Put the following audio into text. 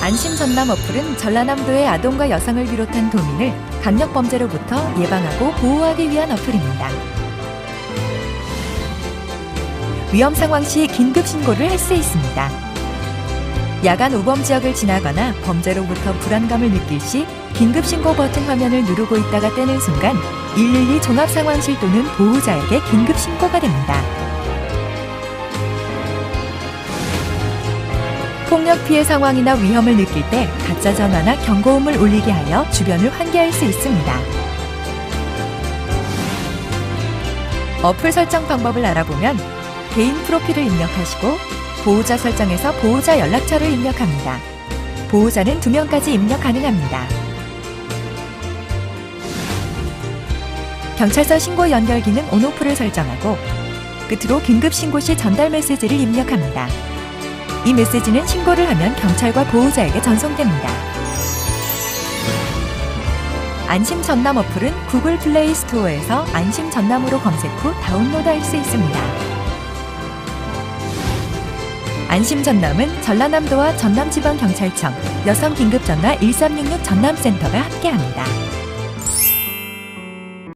안심전남 어플은 전라남도의 아동과 여성을 비롯한 도민을 강력범죄로부터 예방하고 보호하기 위한 어플입니다. 위험 상황 시 긴급 신고를 할 수 있습니다. 야간 우범 지역을 지나거나 범죄로부터 불안감을 느낄 시 긴급 신고 버튼 화면을 누르고 있다가 떼는 순간 112 종합 상황실 또는 보호자에게 긴급 신고가 됩니다. 폭력 피해 상황이나 위험을 느낄 때 가짜 전화나 경고음을 울리게 하여 주변을 환기할 수 있습니다. 어플 설정 방법을 알아보면 개인 프로필을 입력하시고 보호자 설정에서 보호자 연락처를 입력합니다. 보호자는 두 명까지 입력 가능합니다. 경찰서 신고 연결 기능 온오프를 설정하고 끝으로 긴급 신고 시 전달 메시지를 입력합니다. 이 메시지는 신고를 하면 경찰과 보호자에게 전송됩니다. 안심 전남 어플은 구글 플레이 스토어에서 안심 전남으로 검색 후 다운로드할 수 있습니다. 안심 전남은 전라남도와 전남지방경찰청 여성긴급전화 1366 전남센터가 함께합니다.